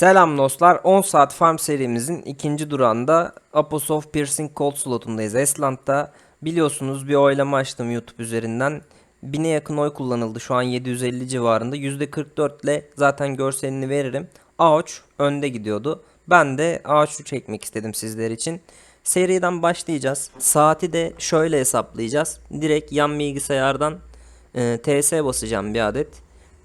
Selam dostlar. 10 saat farm serimizin ikinci durağında Aposoft Piercing Cold slotundayız. Esland'da biliyorsunuz bir oylama açtım YouTube üzerinden. 1000'e yakın oy kullanıldı. Şu an 750 civarında. %44 ile zaten görselini veririm. Ağaç önde gidiyordu. Ben de Ağaç'ı çekmek istedim sizler için. Seriden başlayacağız. Saati de şöyle hesaplayacağız. Direkt yan bilgisayardan e, TS basacağım bir adet.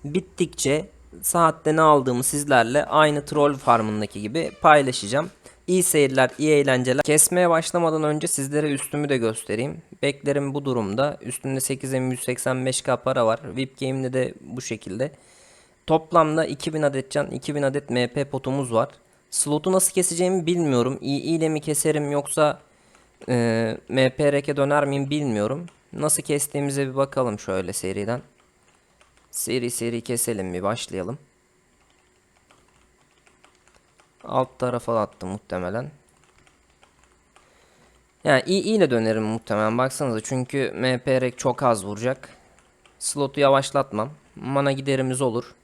Bittikçe saatte ne aldığımı sizlerle aynı troll farmındaki gibi paylaşacağım. İyi seyirler, iyi eğlenceler. Kesmeye başlamadan önce sizlere üstümü de göstereyim. Beklerim bu durumda. Üstünde 8M185K para var. VIP Game'de de bu şekilde. Toplamda 2000 adet can, 2000 adet MP potumuz var. Slotu nasıl keseceğimi bilmiyorum. İyi ile mi keserim yoksa e, MP reke döner miyim bilmiyorum. Nasıl kestiğimize bir bakalım şöyle seriden. Seri seri keselim bir başlayalım. Alt tarafa attım muhtemelen. Yani iyi ile dönerim muhtemelen baksanıza çünkü MP rek çok az vuracak. Slotu yavaşlatmam. Mana giderimiz olur.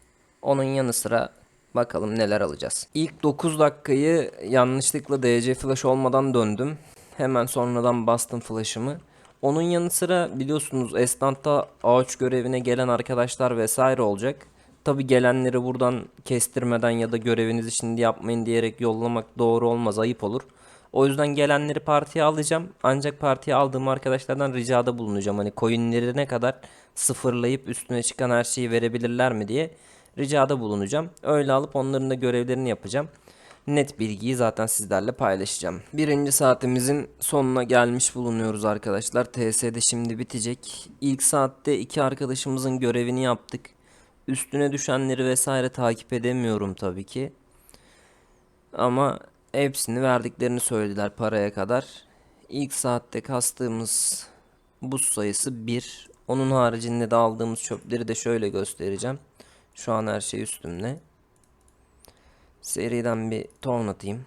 Onun yanı sıra bakalım neler alacağız. İlk 9 dakikayı yanlışlıkla DC flash olmadan döndüm. Hemen sonradan bastım flash'ımı. Onun yanı sıra biliyorsunuz Estant'ta ağaç görevine gelen arkadaşlar vesaire olacak. Tabi gelenleri buradan kestirmeden ya da görevinizi şimdi yapmayın diyerek yollamak doğru olmaz ayıp olur. O yüzden gelenleri partiye alacağım. Ancak partiye aldığım arkadaşlardan ricada bulunacağım. Hani coinleri ne kadar sıfırlayıp üstüne çıkan her şeyi verebilirler mi diye ricada bulunacağım. Öyle alıp onların da görevlerini yapacağım. Net bilgiyi zaten sizlerle paylaşacağım. Birinci saatimizin sonuna gelmiş bulunuyoruz arkadaşlar. TS'de şimdi bitecek. İlk saatte iki arkadaşımızın görevini yaptık. Üstüne düşenleri vesaire takip edemiyorum tabii ki. Ama hepsini verdiklerini söylediler paraya kadar. İlk saatte kastığımız buz sayısı 1. Onun haricinde de aldığımız çöpleri de şöyle göstereceğim. Şu an her şey üstümde. Seriden bir ton atayım.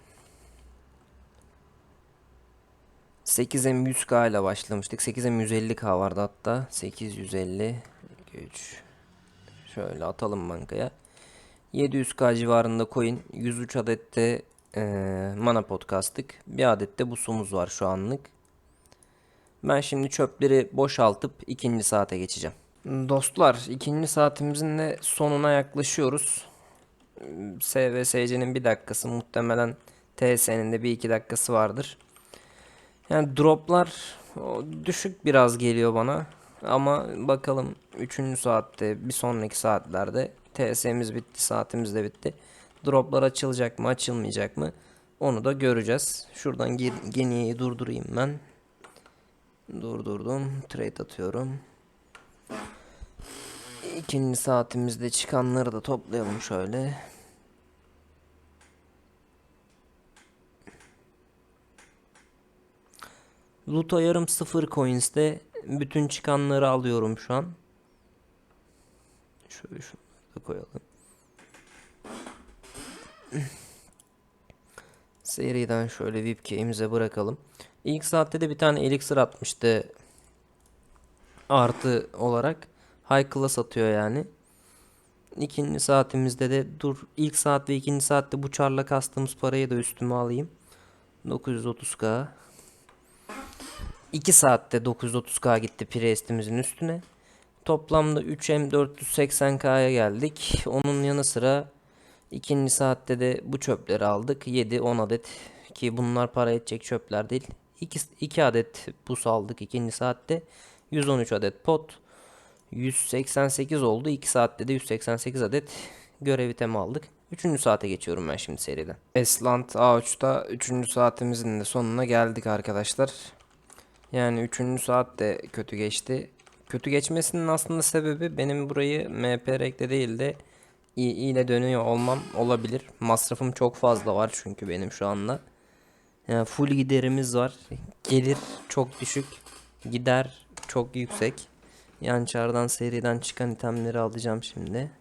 8M 100K ile başlamıştık. 8M 150K vardı hatta. 850 3 Şöyle atalım bankaya. 700K civarında coin. 103 adette e, mana pot kastık. Bir adette busumuz var şu anlık. Ben şimdi çöpleri boşaltıp ikinci saate geçeceğim. Dostlar ikinci saatimizin de sonuna yaklaşıyoruz. SVSC'nin bir dakikası muhtemelen TS'nin de bir iki dakikası vardır. Yani droplar düşük biraz geliyor bana. Ama bakalım 3. saatte bir sonraki saatlerde TS'miz bitti saatimiz de bitti. Droplar açılacak mı açılmayacak mı onu da göreceğiz. Şuradan geniyi durdurayım ben. Durdurdum. Trade atıyorum. İkinci saatimizde çıkanları da toplayalım şöyle. Loot ayarım 0 coins'te bütün çıkanları alıyorum şu an. Şöyle şunları da koyalım. Seriden şöyle key'imize bırakalım. İlk saatte de bir tane elixir atmıştı. Artı olarak. High class atıyor yani. İkinci saatimizde de dur ilk saat ve ikinci saatte bu çarla kastığımız parayı da üstüme alayım. 930k. 2 saatte 930k gitti Priest'imizin üstüne. Toplamda 3M 480k'ya geldik. Onun yanı sıra ikinci saatte de bu çöpleri aldık. 7-10 adet ki bunlar para edecek çöpler değil. 2, 2 adet bus aldık ikinci saatte. 113 adet pot. 188 oldu. 2 saatte de 188 adet görev itemi aldık. 3. saate geçiyorum ben şimdi seriden. Eslant A3'ta 3. saatimizin de sonuna geldik arkadaşlar. Yani 3. saat de kötü geçti. Kötü geçmesinin aslında sebebi benim burayı MP renkte değil de iyi ile dönüyor olmam olabilir. Masrafım çok fazla var çünkü benim şu anda. Yani full giderimiz var. Gelir çok düşük. Gider çok yüksek. Yan çardan seriden çıkan itemleri alacağım şimdi.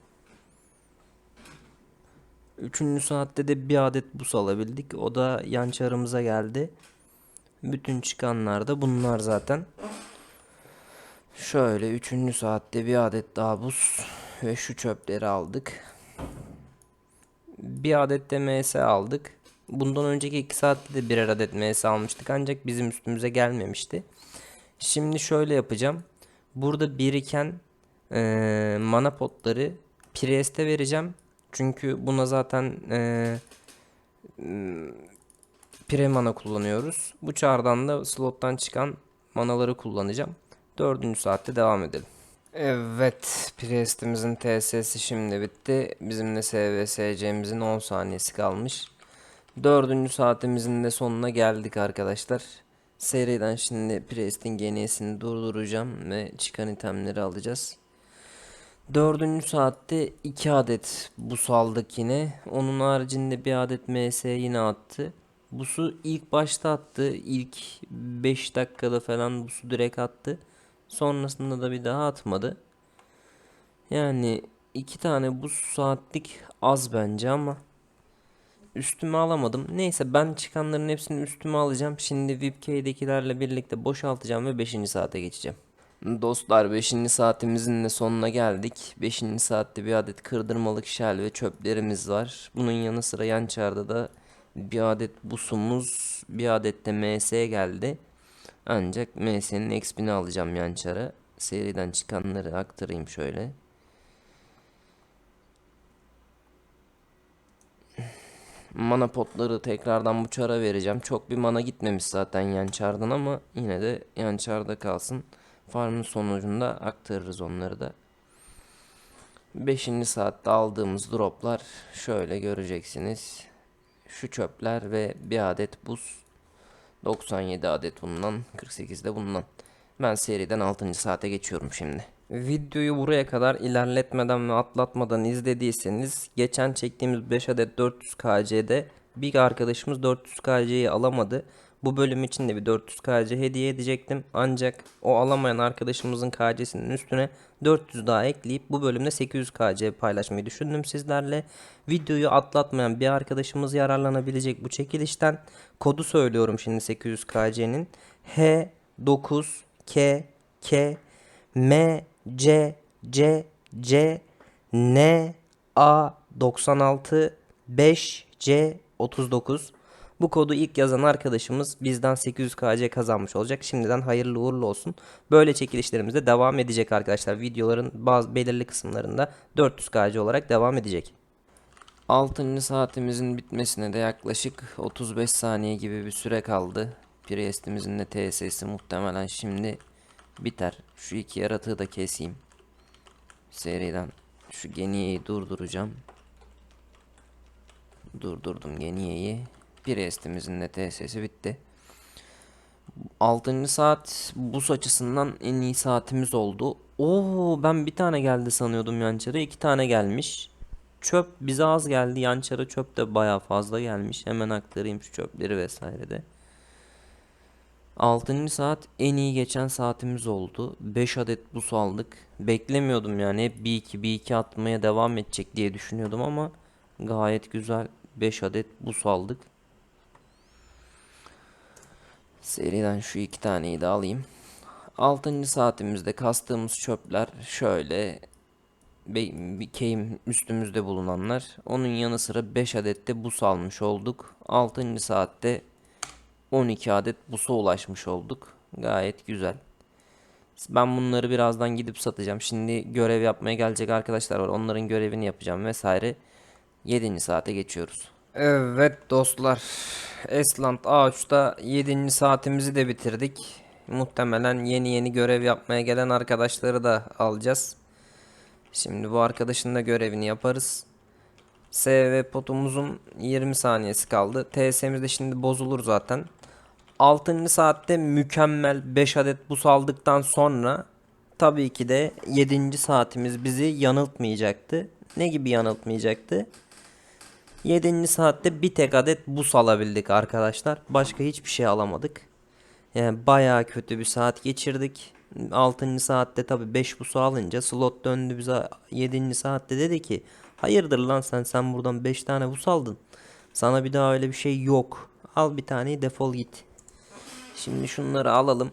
Üçüncü saatte de bir adet bus alabildik. O da yan çarımıza geldi. Bütün çıkanlar da bunlar zaten. Şöyle üçüncü saatte bir adet daha buz ve şu çöpleri aldık. bir adet de MS aldık. Bundan önceki 2 saatte de birer adet MS almıştık ancak bizim üstümüze gelmemişti. Şimdi şöyle yapacağım. Burada biriken eee mana potları Priest'e vereceğim. Çünkü buna zaten eee Pre mana kullanıyoruz. Bu çardan da slottan çıkan manaları kullanacağım. Dördüncü saatte devam edelim. Evet, Priest'imizin TS'si şimdi bitti. Bizim de SVSC'mizin 10 saniyesi kalmış. Dördüncü saatimizin de sonuna geldik arkadaşlar. Seriden şimdi Priest'in geniyesini durduracağım ve çıkan itemleri alacağız. Dördüncü saatte 2 adet bus aldık yine. Onun haricinde bir adet MS yine attı. Busu ilk başta attı. İlk 5 dakikada falan busu direkt attı. Sonrasında da bir daha atmadı. Yani iki tane bus saatlik az bence ama üstüme alamadım. Neyse ben çıkanların hepsini üstüme alacağım. Şimdi VIPK'dekilerle birlikte boşaltacağım ve 5. saate geçeceğim. Dostlar 5. saatimizin de sonuna geldik. 5. saatte bir adet kırdırmalık şel ve çöplerimiz var. Bunun yanı sıra yan çarda da bir adet busumuz, bir adet de MS geldi. Ancak MS'nin XP'ni alacağım yan çara. Seriden çıkanları aktarayım şöyle. Mana potları tekrardan bu çara vereceğim. Çok bir mana gitmemiş zaten yan çardan ama yine de yan çarda kalsın. Farmın sonucunda aktarırız onları da. 5. saatte aldığımız droplar şöyle göreceksiniz. Şu çöpler ve bir adet buz. 97 adet bundan, 48 de bundan. Ben seriden 6. saate geçiyorum şimdi. Videoyu buraya kadar ilerletmeden ve atlatmadan izlediyseniz geçen çektiğimiz 5 adet 400 KC'de bir arkadaşımız 400 KC'yi alamadı. Bu bölüm için de bir 400 KC hediye edecektim. Ancak o alamayan arkadaşımızın KC'sinin üstüne 400 daha ekleyip bu bölümde 800 KC paylaşmayı düşündüm sizlerle. Videoyu atlatmayan bir arkadaşımız yararlanabilecek bu çekilişten. Kodu söylüyorum şimdi 800 KC'nin. H9K K M C C C N A 96 5 C 39 bu kodu ilk yazan arkadaşımız bizden 800 KC kazanmış olacak. Şimdiden hayırlı uğurlu olsun. Böyle çekilişlerimiz de devam edecek arkadaşlar. Videoların bazı belirli kısımlarında 400 KC olarak devam edecek. 6. saatimizin bitmesine de yaklaşık 35 saniye gibi bir süre kaldı. Priest'imizin de TS'si muhtemelen şimdi biter. Şu iki yaratığı da keseyim. Seriden şu geniyeyi durduracağım. Durdurdum geniyeyi. Priest'imizin de TS'si bitti. 6. saat bus açısından en iyi saatimiz oldu. Oo ben bir tane geldi sanıyordum yançara. iki tane gelmiş. Çöp bize az geldi. Yançara çöp de baya fazla gelmiş. Hemen aktarayım şu çöpleri vesaire de. 6. saat en iyi geçen saatimiz oldu. 5 adet bus aldık. Beklemiyordum yani hep 1-2 1-2 atmaya devam edecek diye düşünüyordum ama gayet güzel 5 adet bus aldık. Seriden şu iki taneyi de alayım. 6. saatimizde kastığımız çöpler şöyle bir keyim üstümüzde bulunanlar. Onun yanı sıra 5 adet de bus almış olduk. 6. saatte 12 adet busa ulaşmış olduk. Gayet güzel. Ben bunları birazdan gidip satacağım. Şimdi görev yapmaya gelecek arkadaşlar var. Onların görevini yapacağım vesaire. 7. saate geçiyoruz. Evet dostlar. Esland A3'ta 7. saatimizi de bitirdik. Muhtemelen yeni yeni görev yapmaya gelen arkadaşları da alacağız. Şimdi bu arkadaşın da görevini yaparız. SV potumuzun 20 saniyesi kaldı. TS'miz de şimdi bozulur zaten. 6. saatte mükemmel 5 adet bus aldıktan sonra tabii ki de 7. saatimiz bizi yanıltmayacaktı. Ne gibi yanıltmayacaktı? 7. saatte bir tek adet bus alabildik arkadaşlar. Başka hiçbir şey alamadık. Yani bayağı kötü bir saat geçirdik. 6. saatte tabi 5 busu alınca slot döndü bize 7. saatte dedi ki hayırdır lan sen sen buradan 5 tane bus aldın. Sana bir daha öyle bir şey yok. Al bir tane defol git. Şimdi şunları alalım.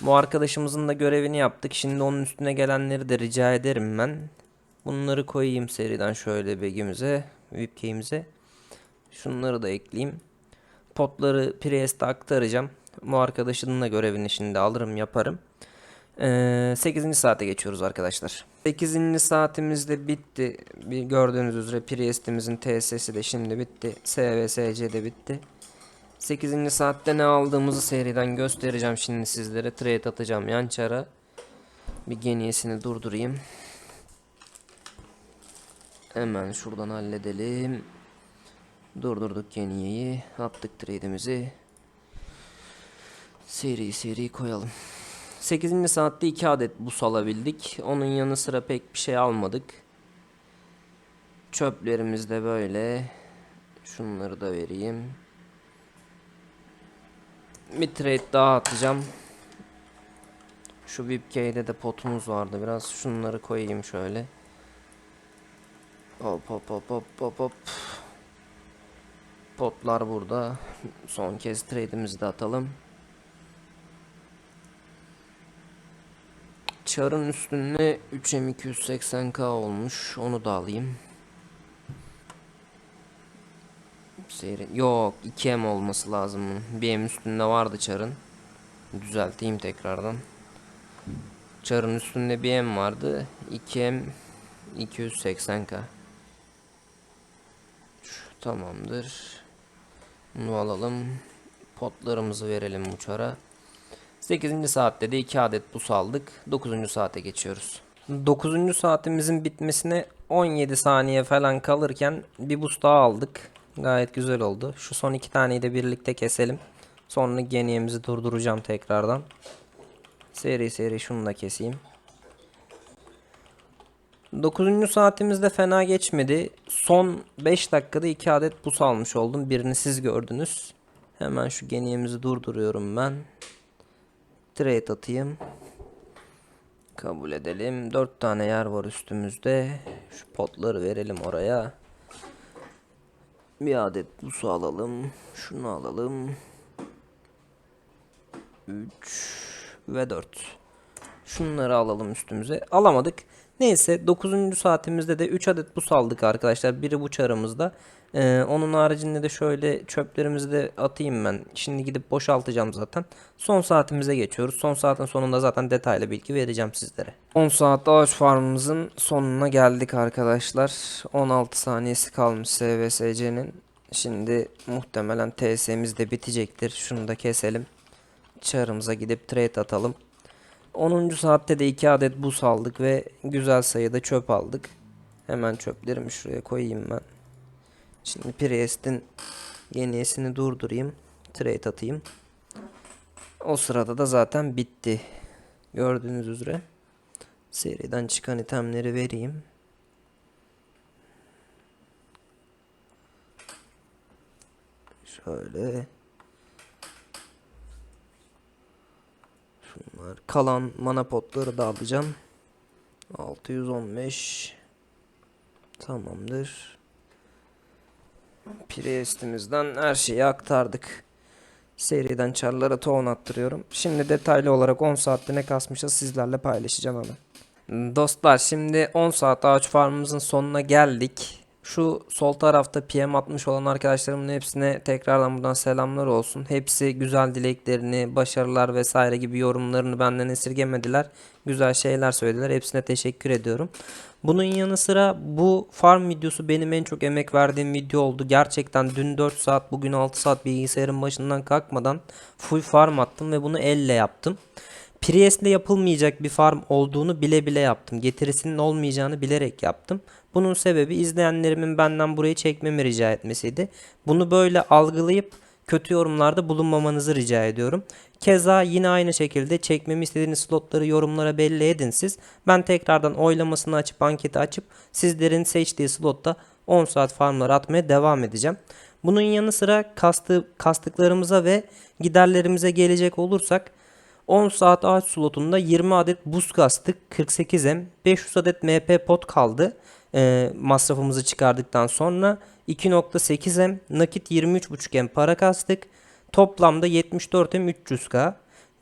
Bu arkadaşımızın da görevini yaptık. Şimdi onun üstüne gelenleri de rica ederim ben. Bunları koyayım seriden şöyle begimize. VIPK'imize. Şunları da ekleyeyim. Potları Priest'e aktaracağım. Bu arkadaşının da görevini şimdi alırım yaparım. Ee, 8. saate geçiyoruz arkadaşlar. 8. saatimiz de bitti. Gördüğünüz üzere Priest'imizin TSS'i de şimdi bitti. SVSC de bitti. 8. saatte ne aldığımızı seriden göstereceğim şimdi sizlere. Trade atacağım yan çara. Bir geniyesini durdurayım. Hemen şuradan halledelim. Durdurduk geniyeyi. Attık trade'imizi. Seri seri koyalım. 8. saatte 2 adet bus alabildik. Onun yanı sıra pek bir şey almadık. Çöplerimiz de böyle. Şunları da vereyim. Bir trade daha atacağım. Şu VIPK'de de potumuz vardı. Biraz şunları koyayım şöyle. Hop hop hop hop hop hop. Potlar burada. Son kez trade'imizi de atalım. Çarın üstünde 3M280K olmuş. Onu da alayım. Seyret. Yok 2M olması lazım. Bir M üstünde vardı çarın. Düzelteyim tekrardan. Çarın üstünde bir M vardı. 2M 280K. Şu, tamamdır. Bunu alalım. Potlarımızı verelim bu çara. 8. saatte de 2 adet bus aldık. 9. saate geçiyoruz. 9. saatimizin bitmesine 17 saniye falan kalırken bir bus daha aldık. Gayet güzel oldu. Şu son iki taneyi de birlikte keselim. Sonra geniyemizi durduracağım tekrardan. Seri seri şunu da keseyim. 9. saatimizde fena geçmedi. Son 5 dakikada 2 adet bus almış oldum. Birini siz gördünüz. Hemen şu geniyemizi durduruyorum ben. Trade atayım. Kabul edelim. 4 tane yer var üstümüzde. Şu potları verelim oraya. Bir adet busu alalım. Şunu alalım. 3 ve 4. Şunları alalım üstümüze. Alamadık. Neyse 9. saatimizde de 3 adet bus aldık arkadaşlar. Biri bu çarımızda. Ee, onun haricinde de şöyle çöplerimizi de atayım ben. Şimdi gidip boşaltacağım zaten. Son saatimize geçiyoruz. Son saatin sonunda zaten detaylı bilgi vereceğim sizlere. 10 saat ağaç farmımızın sonuna geldik arkadaşlar. 16 saniyesi kalmış SVSC'nin. Şimdi muhtemelen TS'miz de bitecektir. Şunu da keselim. Çarımıza gidip trade atalım. 10. saatte de 2 adet bus aldık ve güzel sayıda çöp aldık. Hemen çöplerimi şuraya koyayım ben. Şimdi Priest'in yeniyesini durdurayım. Trade atayım. O sırada da zaten bitti. Gördüğünüz üzere. Seriden çıkan itemleri vereyim. Şöyle. Şunlar. Kalan mana potları da alacağım. 615. Tamamdır. Priest'imizden her şeyi aktardık. Seriden çarlara tohum attırıyorum. Şimdi detaylı olarak 10 saatte ne kasmışız sizlerle paylaşacağım hemen. Dostlar şimdi 10 saat ağaç farmımızın sonuna geldik. Şu sol tarafta PM atmış olan arkadaşlarımın hepsine tekrardan buradan selamlar olsun. Hepsi güzel dileklerini, başarılar vesaire gibi yorumlarını benden esirgemediler. Güzel şeyler söylediler. Hepsine teşekkür ediyorum. Bunun yanı sıra bu farm videosu benim en çok emek verdiğim video oldu. Gerçekten dün 4 saat bugün 6 saat bilgisayarın başından kalkmadan full farm attım ve bunu elle yaptım. Priest'le yapılmayacak bir farm olduğunu bile bile yaptım. Getirisinin olmayacağını bilerek yaptım. Bunun sebebi izleyenlerimin benden burayı çekmemi rica etmesiydi. Bunu böyle algılayıp kötü yorumlarda bulunmamanızı rica ediyorum. Keza yine aynı şekilde çekmemi istediğiniz slotları yorumlara belli edin siz. Ben tekrardan oylamasını açıp anketi açıp sizlerin seçtiği slotta 10 saat farmlar atmaya devam edeceğim. Bunun yanı sıra kastı, kastıklarımıza ve giderlerimize gelecek olursak 10 saat ağaç slotunda 20 adet buz kastık 48M 500 adet MP pot kaldı. E, masrafımızı çıkardıktan sonra 2.8M nakit 23.5M para kastık. Toplamda 74M 300K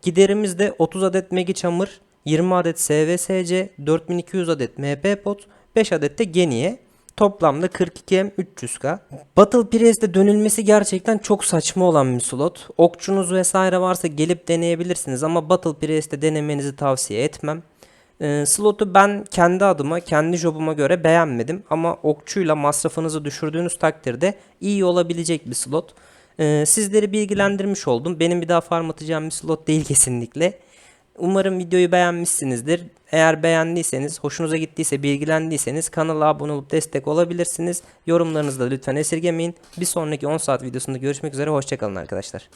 giderimiz de 30 adet Megi çamur 20 adet SVSC 4200 adet MP pot 5 adet de Geniye Toplamda 42M 300k. Battle Priest'e dönülmesi gerçekten çok saçma olan bir slot. Okçunuz vesaire varsa gelip deneyebilirsiniz ama Battle Priest'e denemenizi tavsiye etmem. Ee, slotu ben kendi adıma, kendi jobuma göre beğenmedim ama okçuyla masrafınızı düşürdüğünüz takdirde iyi olabilecek bir slot. Ee, sizleri bilgilendirmiş oldum. Benim bir daha farm atacağım bir slot değil kesinlikle. Umarım videoyu beğenmişsinizdir. Eğer beğendiyseniz, hoşunuza gittiyse, bilgilendiyseniz kanala abone olup destek olabilirsiniz. Yorumlarınızı da lütfen esirgemeyin. Bir sonraki 10 saat videosunda görüşmek üzere. Hoşçakalın arkadaşlar.